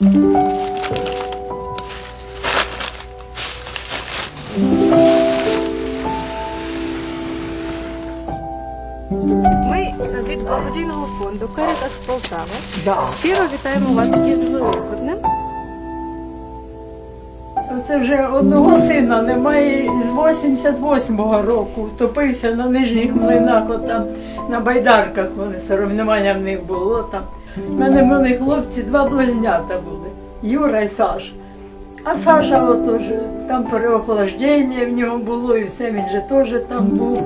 Ми від благодійного фонду Карітас Полтава щиро вітаємо вас із Великоднем. Це вже одного сина немає з 88-го року. Втопився на нижніх млинах, от там на байдарках вони соревнування в них було там. У мене мали хлопці, два близнята були Юра і Саша. А Саша отож, там переохолодження в нього було, і все він же теж там був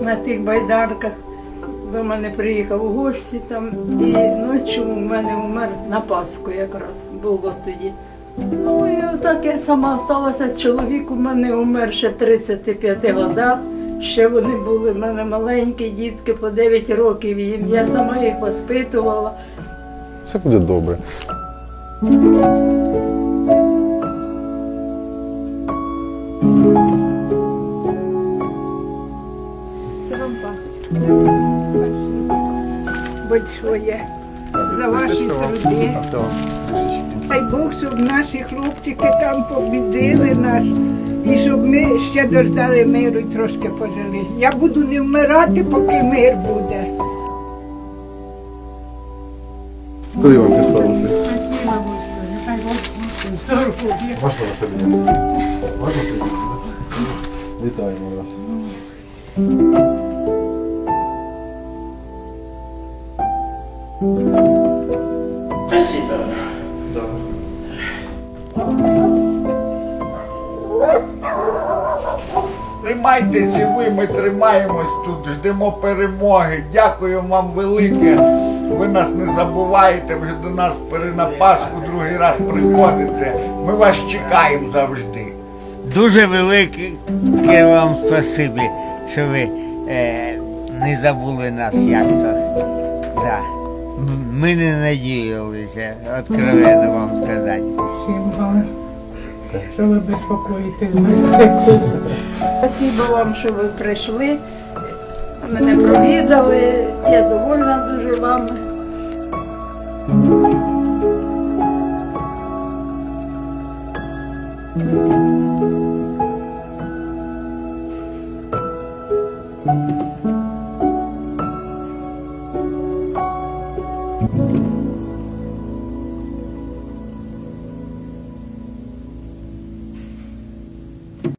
на тих байдарках. До мене приїхав у гості там, і ночі у мене умер на Пасху якраз було тоді. Ну і так я сама сталася. Чоловік у мене умер ще 35 годах. Ще вони були в мене маленькі дітки по 9 років їм. Я сама їх воспитувала. Все буде добре. Це вам пасочка. большое за ваші труди. Дай Бог, щоб наші хлопчики там побідили нас. І щоб ми ще дождали миру і трошки пожили. Я буду не вмирати, поки мир буде. Куди вам поставити? Можна на себе? Можна приїхати? Вітаємо вас. Спасибо. Тримайтеся і ви, ми тримаємось тут, ждемо перемоги. Дякую вам велике. Ви нас не забуваєте, вже до нас на Пасху другий раз приходите. Ми вас чекаємо завжди. Дуже велике вам спасибі, що ви е, не забули нас, як це. Да. Ми не надіялися, откровенно вам сказати. Всім вам, що ви безпокоїте з нас. Спасибо вам, що ви прийшли. Мене провідали. Я довольна дуже вами. Ой,